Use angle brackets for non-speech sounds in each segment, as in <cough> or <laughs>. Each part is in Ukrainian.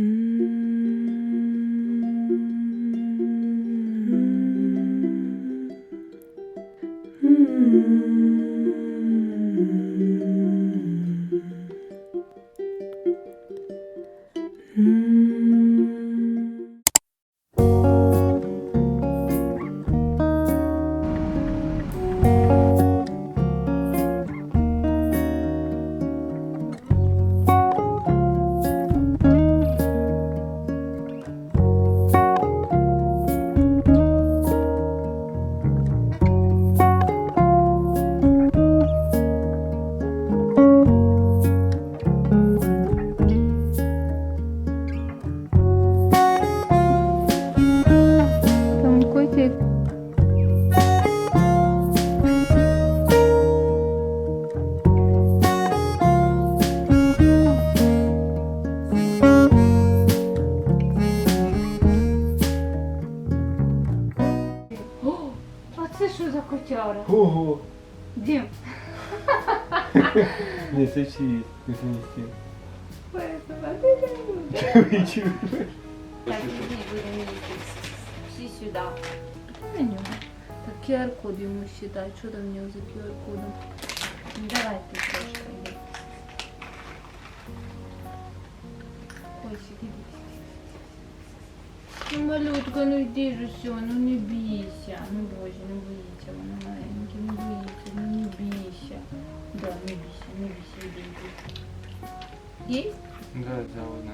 Там Так, іди, будемо йти. Всі сюди. На нього. Так, QR-код йому ще дай. Що там в нього за QR-кодом? Давай ти трошки. Ой, сиди. Ну, малютка, ну йди ж все, ну не бійся. Ну, боже, не боїться, вона маленька, не боїться, ну не бійся. Да, не бійся, не бійся, йди. Є? Да, да, одна.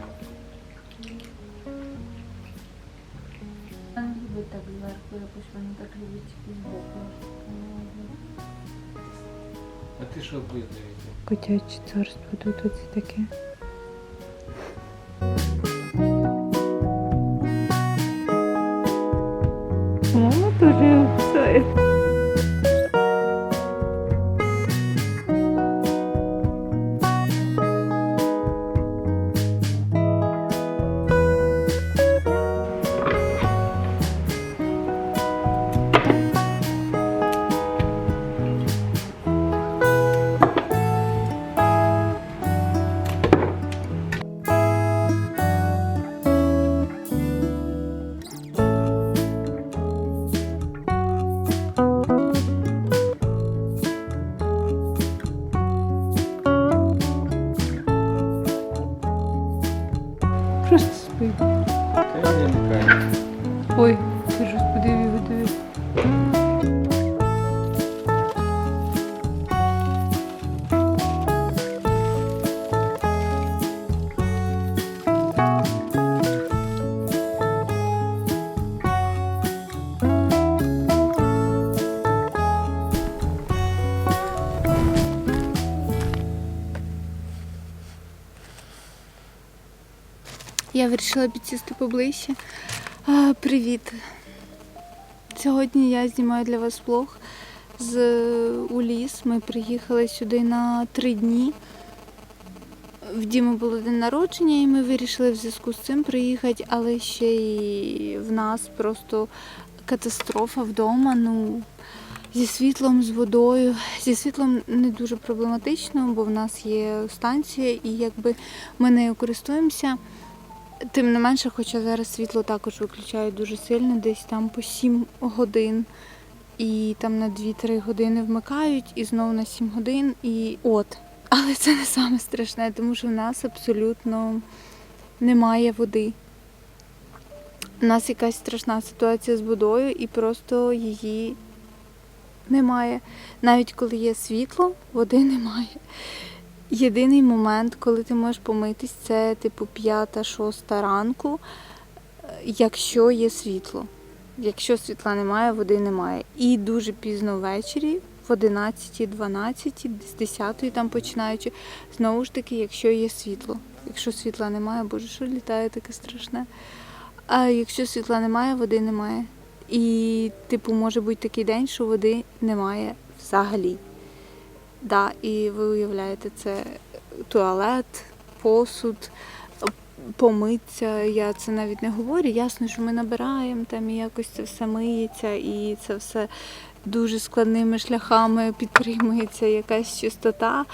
Любить так зверху, якось вона так любить тільки збоку. А ти що будеш дивитися? Котяче царство тут оце таке. Мама тоже все. Просто спить. Та я не кажу. Ой, Я вирішила підсісти поближче. А, привіт. Сьогодні я знімаю для вас влог з у ліс. Ми приїхали сюди на три дні. В Дімі було день народження, і ми вирішили в зв'язку з цим приїхати, але ще і в нас просто катастрофа вдома. Ну, зі світлом, з водою. Зі світлом не дуже проблематично, бо в нас є станція, і якби ми нею користуємося. Тим не менше, хоча зараз світло також виключають дуже сильно, десь там по 7 годин. І там на 2-3 години вмикають, і знову на 7 годин, і от. Але це не саме страшне, тому що в нас абсолютно немає води. У нас якась страшна ситуація з водою, і просто її немає. Навіть коли є світло, води немає. Єдиний момент, коли ти можеш помитись, це типу п'ята-шоста ранку, е, якщо є світло. Якщо світла немає, води немає. І дуже пізно ввечері, в 11, 12, з 10 там починаючи, знову ж таки, якщо є світло. Якщо світла немає, боже, що літає таке страшне. А якщо світла немає, води немає. І, типу, може бути такий день, що води немає взагалі. Да, і ви уявляєте, це туалет, посуд, помитися. Я це навіть не говорю. Ясно, що ми набираємо там і якось це все миється, і це все дуже складними шляхами підтримується якась чистота.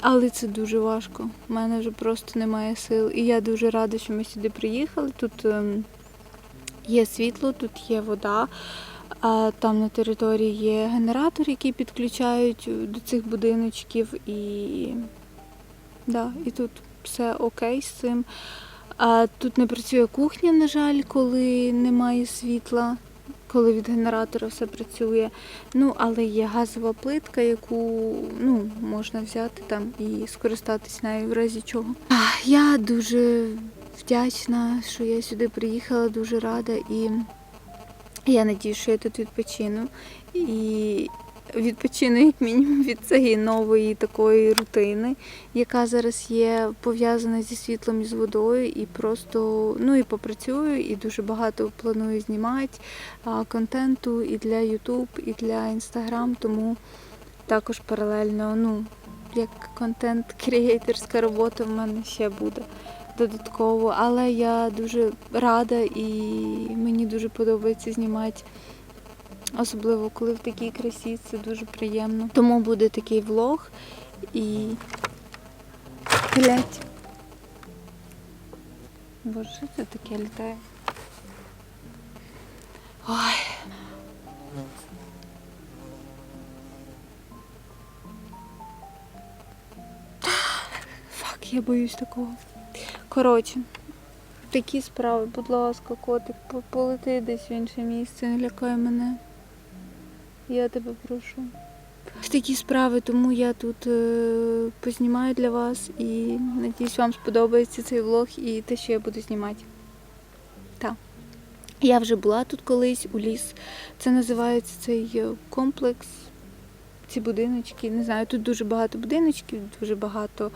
Але це дуже важко. У мене вже просто немає сил. І я дуже рада, що ми сюди приїхали. Тут ем, є світло, тут є вода. А там на території є генератор, який підключають до цих будиночків. І, да, і тут все окей з цим. А тут не працює кухня, на жаль, коли немає світла, коли від генератора все працює. Ну, але є газова плитка, яку ну, можна взяти там і скористатись нею в разі чого. Я дуже вдячна, що я сюди приїхала, дуже рада і я надію, що я тут відпочину. І відпочину як мінімум від цієї нової такої рутини, яка зараз є пов'язана зі світлом і з водою, і просто ну і попрацюю, і дуже багато планую знімати контенту і для YouTube, і для Instagram, тому також паралельно, ну, як контент креаторська робота в мене ще буде додатково. Але я дуже рада і мені дуже подобається знімати. Особливо коли в такій красі, це дуже приємно. Тому буде такий влог і глядь. Боже, що це таке літає? Ой. Фак, я боюсь такого. Коротше, такі справи, будь ласка, котик, полети десь в інше місце, не лякай мене. Я тебе прошу. Такі справи, тому я тут е, познімаю для вас і надіюсь, вам сподобається цей влог і те, що я буду знімати. Так. Я вже була тут колись у ліс. Це називається цей е, комплекс. Ці будиночки, не знаю, тут дуже багато будиночків, дуже багато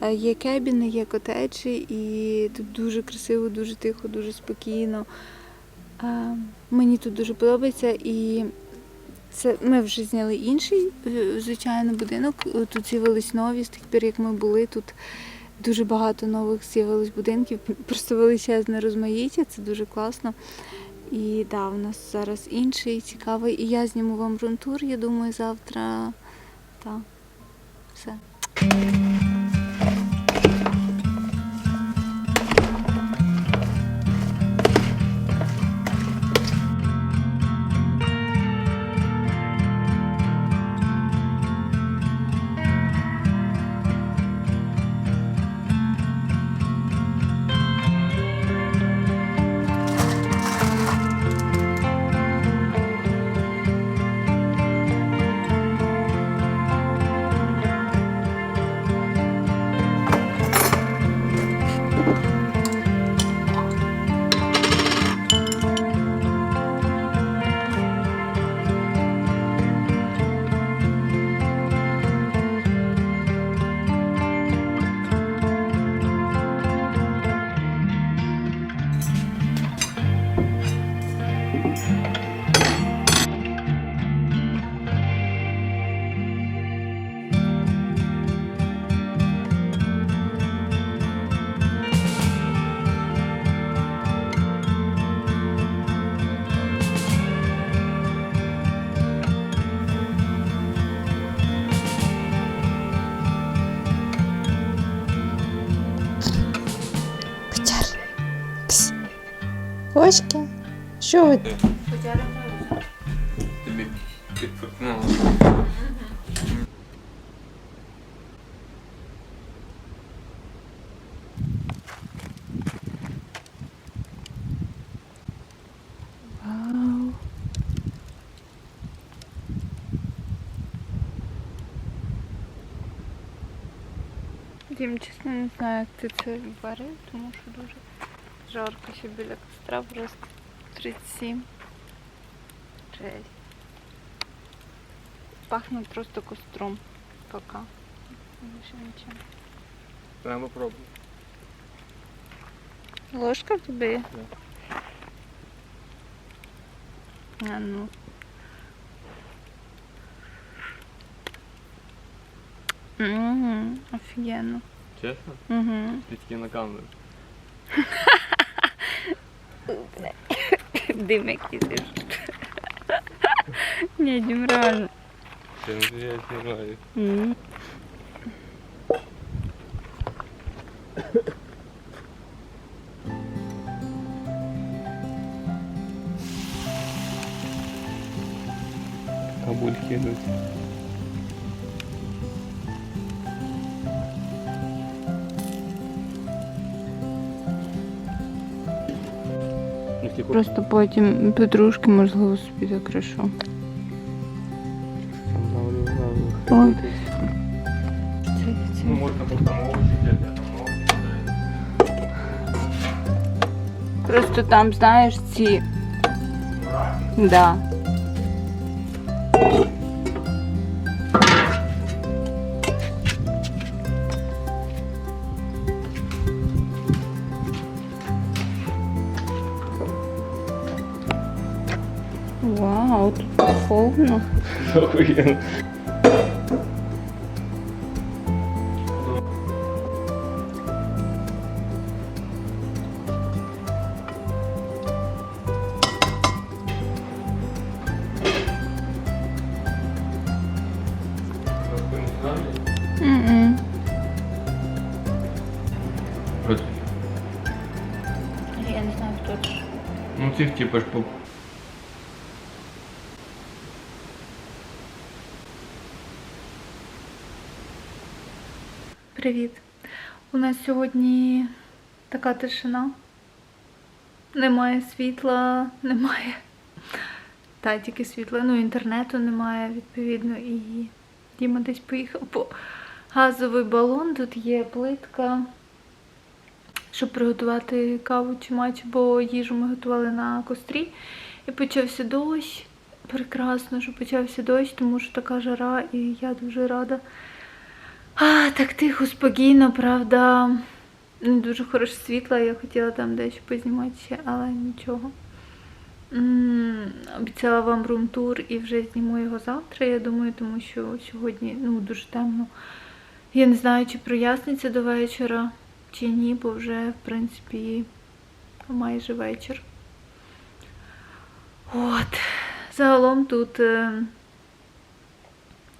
е, є кебіни, є котеджі, і тут дуже красиво, дуже тихо, дуже спокійно. Е, Мені тут дуже подобається і це ми вже зняли інший, е, звичайно, будинок. Тут з'явились нові з тих пір, як ми були. Тут дуже багато нових з'явилось будинків, просто величезне розмаїття, це дуже класно. І да, у нас зараз інший цікавий. І я зніму вам рунтур, я думаю, завтра. Так, все. Що ви? Тобі. Дім, чесно, не знаю, як ти це варив, тому що дуже жарко ще біля костра, просто 37. Жесть. Пахне просто костром. Пока. Більше нічим. Треба пробувати. Ложка в тебе є? А ну. Угу, офігенно. Чесно? Угу. Тільки на камеру. <laughs> Дим якийсь. <laughs> Ні, Дім, реально. Не я знімаю. Просто потім петрушки, можливо, собі закришу. Ходити. Це, це. Ну, можна просто там овочі взяти, а там овочі. Просто там, знаєш, ці. Да. Духовно. Охуєнно. М-м. Я не знаю, хто це. Ну цих типу ж по Привіт. У нас сьогодні така тишина. Немає світла, <laughs> немає. Та тільки світла, ну інтернету немає, відповідно, і Діма десь поїхав по газовий балон. Тут є плитка, щоб приготувати каву чи матч, бо їжу ми готували на кострі. І почався дощ. Прекрасно, що почався дощ, тому що така жара, і я дуже рада. А, так тихо, спокійно, правда. Не дуже хороше світло, я хотіла там дещо познімати ще, але нічого. М, Обіцяла вам рум-тур і вже зніму його завтра, я думаю, тому що сьогодні ну, дуже темно. Я не знаю, чи проясниться до вечора, чи ні, бо вже, в принципі, майже вечір. От. Загалом тут. е,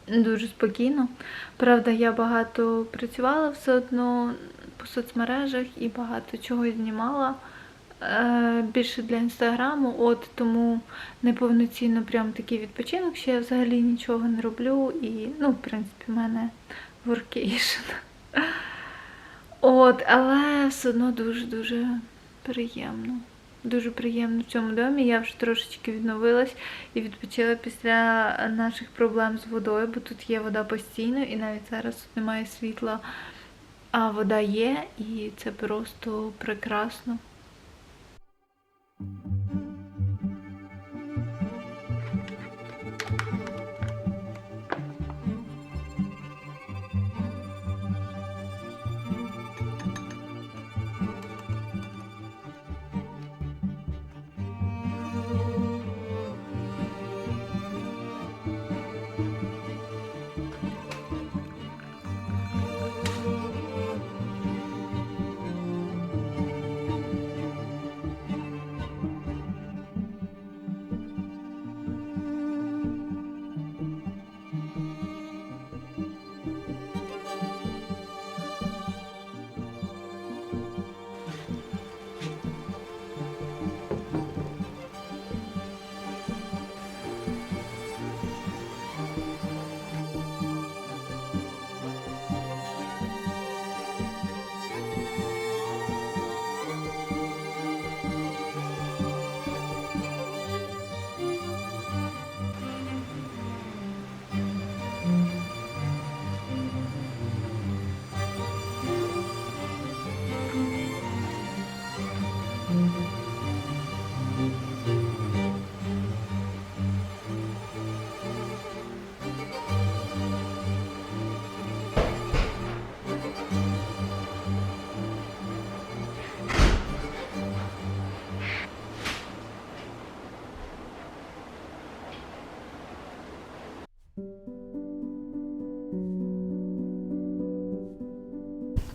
Дуже спокійно. Правда, я багато працювала все одно по соцмережах і багато чого знімала. Е, більше для інстаграму, от тому неповноцінно прям такий відпочинок, що я взагалі нічого не роблю. І, ну, в принципі, в мене воркейшн. От, але все одно дуже-дуже приємно. Дуже приємно в цьому домі. Я вже трошечки відновилась і відпочила після наших проблем з водою, бо тут є вода постійно, і навіть зараз тут немає світла, а вода є, і це просто прекрасно.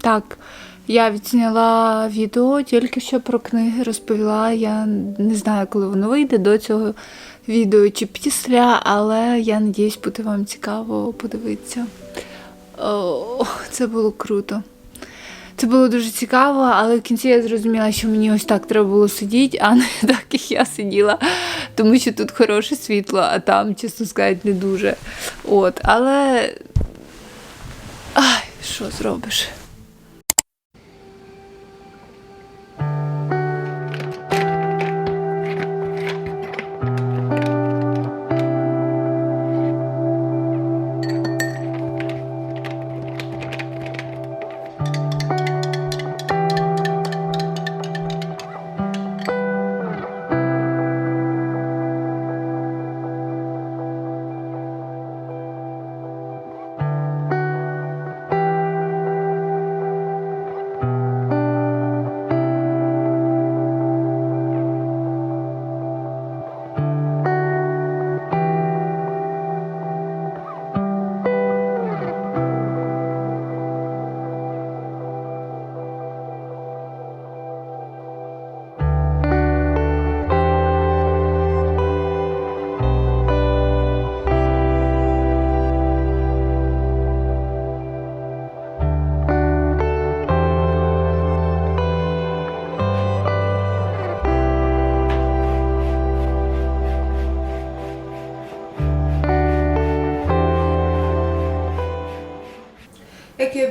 Так, я відзняла відео тільки що про книги розповіла. Я не знаю, коли воно вийде до цього відео чи після, але я надіюсь, буде вам цікаво подивитися. О, це було круто. Це було дуже цікаво, але в кінці я зрозуміла, що мені ось так треба було сидіти, а не <laughs> так, як я сиділа, тому що тут хороше світло, а там, чесно сказати, не дуже. От, але. Ай, що зробиш?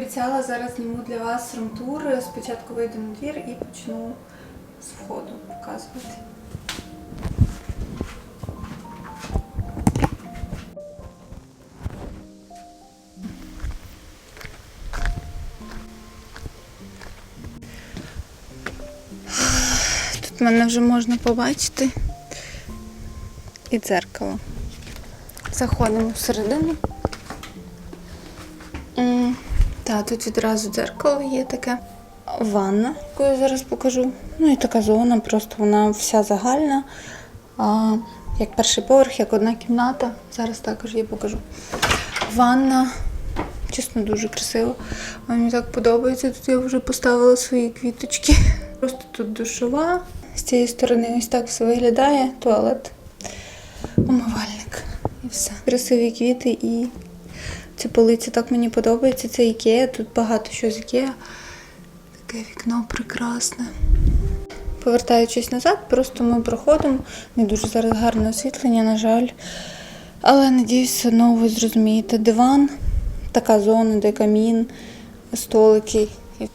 Обіцяла, зараз зніму для вас румтур. Спочатку вийду на двір і почну з входу показувати. Тут мене вже можна побачити. І дзеркало. Заходимо всередину. Та, тут відразу дзеркало є таке. Ванна, яку я зараз покажу. Ну і така зона, просто вона вся загальна. А, як перший поверх, як одна кімната. Зараз також я покажу. Ванна. Чесно, дуже красиво. Мені так подобається. Тут я вже поставила свої квіточки. <laughs> Просто тут душова. З цієї сторони ось так все виглядає. Туалет, умивальник. І все. Красиві квіти і Ця полиця так мені подобається. Це Ікея, тут багато що з Ікея. Таке вікно прекрасне. Повертаючись назад, просто ми проходимо. Не дуже зараз гарне освітлення, на жаль. Але надіюсь, все одно ви зрозумієте. Диван, така зона, де камін, столики.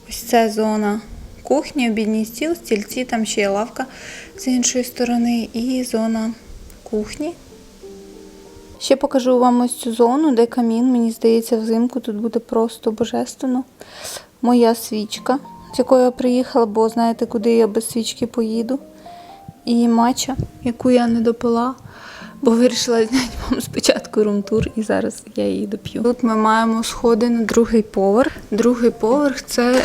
Ось це зона кухні, обідній стіл, стільці, там ще є лавка з іншої сторони, і зона кухні. Ще покажу вам ось цю зону, де камін. Мені здається, взимку тут буде просто божественно. Моя свічка, з якою я приїхала, бо знаєте, куди я без свічки поїду. І матча, яку я не допила, бо вирішила зняти вам спочатку румтур, і зараз я її доп'ю. Тут ми маємо сходи на другий поверх. Другий поверх це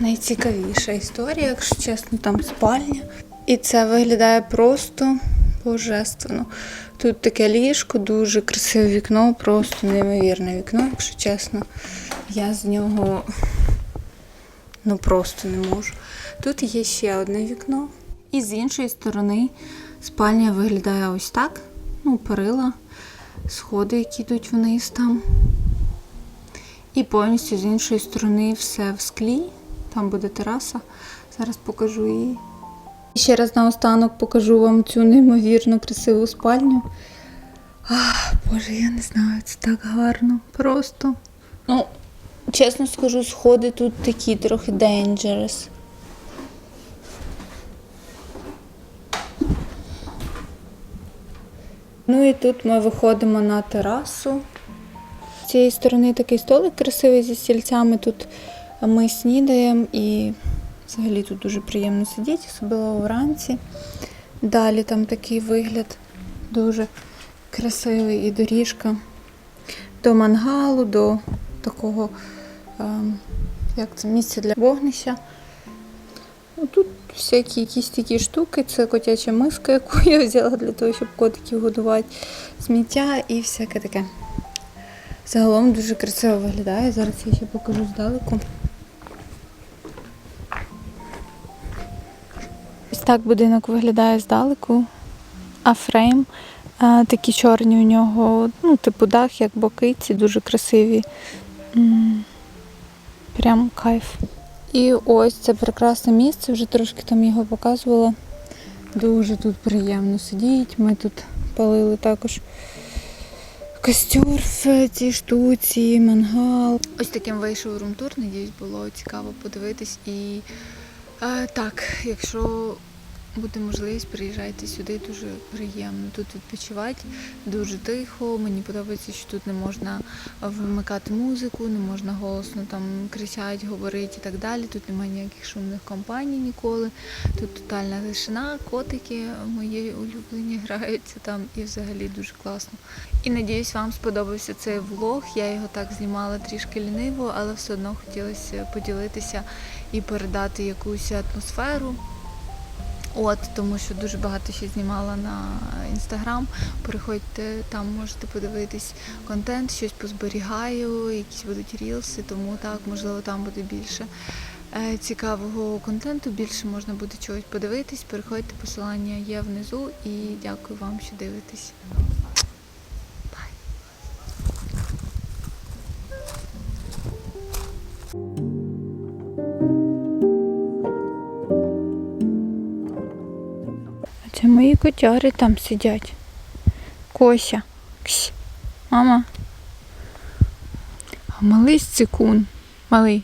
найцікавіша історія, якщо чесно, там спальня. І це виглядає просто божественно. Тут таке ліжко, дуже красиве вікно, просто неймовірне вікно, якщо чесно. Я з нього ну просто не можу. Тут є ще одне вікно. І з іншої сторони спальня виглядає ось так. Ну, перила, сходи, які йдуть вниз там. І повністю з іншої сторони все в склі. Там буде тераса. Зараз покажу її. Ще раз наостанок покажу вам цю неймовірно красиву спальню. Ах, Боже, я не знаю, це так гарно. Просто. Ну, чесно скажу, сходи тут такі трохи dangerous. Ну і тут ми виходимо на терасу. З цієї сторони такий столик красивий зі стільцями. Тут ми снідаємо і взагалі тут дуже приємно сидіти, особливо вранці. Далі там такий вигляд дуже красивий і доріжка до мангалу, до такого ем, як це, місця для вогнища. Ну, Тут всякі якісь такі штуки, це котяча миска, яку <laughs> я взяла для того, щоб котиків годувати, сміття і всяке таке. Загалом дуже красиво виглядає. Зараз я ще покажу здалеку. Так будинок виглядає здалеку, а фрейм а, такі чорні у нього, ну, типу дах, як боки, ці дуже красиві. Прям кайф. І ось це прекрасне місце, вже трошки там його показувала. Дуже тут приємно сидіть. Ми тут палили також костер в цій штуці, мангал. Ось таким вийшов румтур. Надіюсь, було цікаво подивитись. І е, так, якщо буде можливість, приїжджайте сюди, дуже приємно тут відпочивати, дуже тихо. Мені подобається, що тут не можна вмикати музику, не можна голосно там кричати, говорити і так далі. Тут немає ніяких шумних компаній ніколи. Тут тотальна тишина, котики мої улюблені <laughs> граються там і взагалі дуже класно. І надіюсь, вам сподобався цей влог. Я його так знімала трішки ліниво, але все одно хотілося поділитися і передати якусь атмосферу. От, тому що дуже багато ще знімала на інстаграм. Переходьте там, можете подивитись контент, щось позберігаю, якісь будуть рілси, тому так, можливо, там буде більше е, цікавого контенту, більше можна буде чогось подивитись. Переходьте, посилання є внизу і дякую вам, що дивитесь. Котяри там сидять. Кося. Ксь. Мама. А малий цикун. Малий.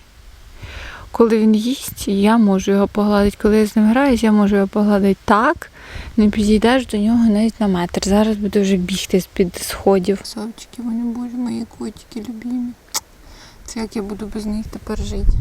Коли він їсть, я можу його погладити. Коли я з ним граюсь, я можу його погладити так. Не підійдеш до нього навіть на метр. Зараз буду вже бігти з-під сходів. Совчики, вони боже, мої котики любимі. Це як я буду без них тепер жити.